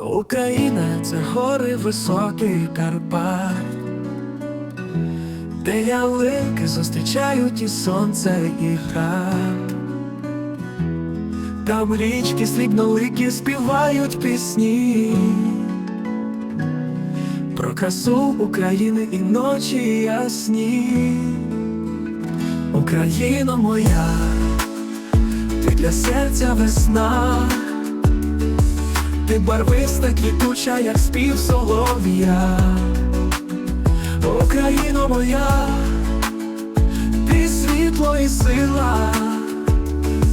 Україна це гори високі Карпат, де ялинки зустрічають і сонце, і град. Там річки срібноликі співають пісні про красу України і ночі ясні. Україно моя, ти для серця весна, ти барвиста квітуча, як спів солов'я. Україно моя, ти світло і сила,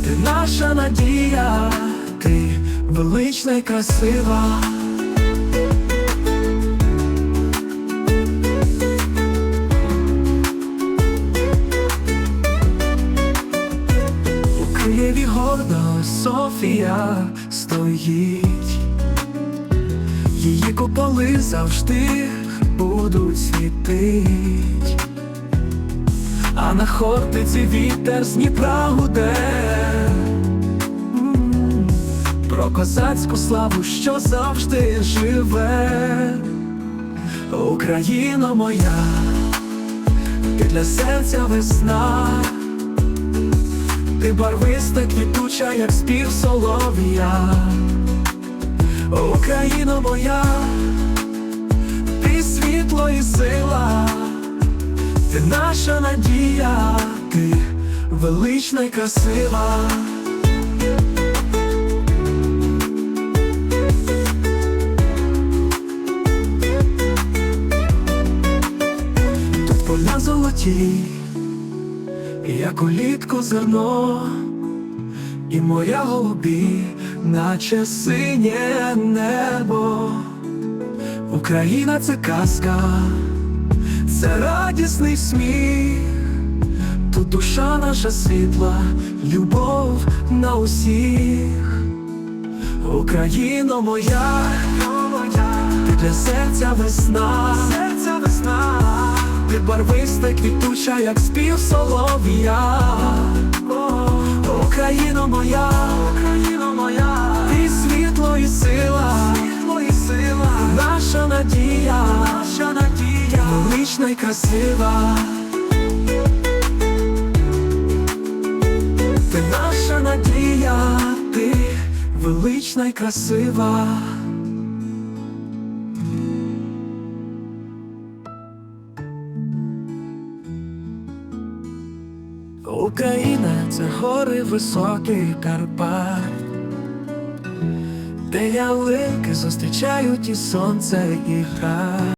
ти наша надія, ти велична і красива. У Києві гордо Софія стоїть, її куполи завжди будуть світить, а на хортиці вітер з Дніпра гуде. Про козацьку славу, що завжди живе, Україно моя, ти для серця весна. Ти барвиста квітуча, як спів солов'я, Україно моя, ти світло і сила, ти наша надія, ти велична й красива. Тут поля золоті як улітку зерно, і моя голубі, наче синє небо. Україна це казка, це радісний сміх, тут душа наша світла, любов на усіх. Україно моя, ти для серця весна, серця весна. Ти барвиста квітуча, як спів солов'я. Україно моя, велична й красива. Ти наша надія, ти велична й красива. Україна це гори високі Карпат, де ялинки зустрічають і сонце, і град.